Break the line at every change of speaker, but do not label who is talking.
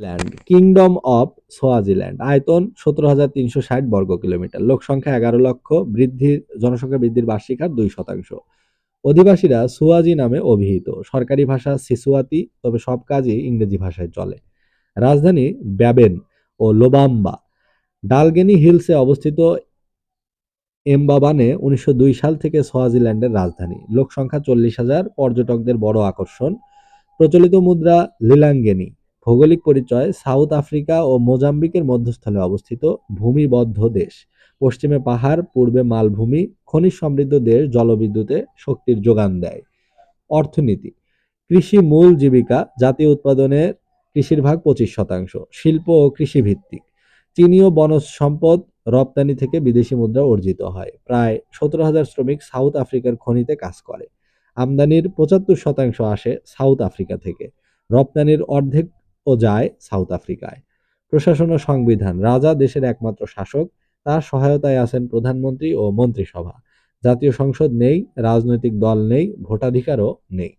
Land kingdom of Swaziland আয়তন সতেরো হাজার তিনশো ষাট বর্গ কিলোমিটার। লোক সংখ্যা এগারো লক্ষ বৃদ্ধির জনসংখ্যা বৃদ্ধির বার্ষিক হার দুই শতাংশ। অধিবাসীরা সুয়াজি নামে অভিহিত। সরকারি ভাষা সিসুয়াতি তবে সব কাজই ইংরেজি ভাষায় চলে। রাজধানী ব্যাবেন ও লোবাম্বা ডালগেনি হিলসে অবস্থিত এমবাবানে উনিশশো দুই সাল থেকে সোয়াজিল্যান্ডের রাজধানী। লোক সংখ্যা চল্লিশ হাজার, পর্যটকদের বড় আকর্ষণ। প্রচলিত মুদ্রা লিলাঙ্গেনি ভৌগোলিক পরিচয় সাউথ আফ্রিকা ও মোজাম্বিকের মধ্যস্থলে অবস্থিত ভূমিবদ্ধ দেশ। পশ্চিমে পাহাড়, পূর্বে মালভূমি, খনিজ সমৃদ্ধ দেশ জলবিদ্যুতে শক্তির যোগান দেয়। অর্থনীতি, কৃষি মূল জীবিকা, জাতীয় উৎপাদনের কৃষির ভাগ পঁচিশ শতাংশ, শিল্প ও কৃষি ভিত্তিক চীনীয় বনজ সম্পদ রপ্তানি থেকে বিদেশি মুদ্রা অর্জিত হয়। প্রায় সতেরো হাজার শ্রমিক সাউথ আফ্রিকার খনিতে কাজ করে। আমদানির পঁচাত্তর শতাংশ আসে সাউথ আফ্রিকা থেকে। রপ্তানির অর্ধেক ও যায় সাউথ আফ্রিকায়। প্রশাসন ও সংবিধান, রাজা দেশের একমাত্র শাসক, তার সহায়তায় আছেন প্রধানমন্ত্রী ও মন্ত্রিসভা। জাতীয় সংসদ নেই, রাজনৈতিক দল নেই, ভোটাধিকারও নেই।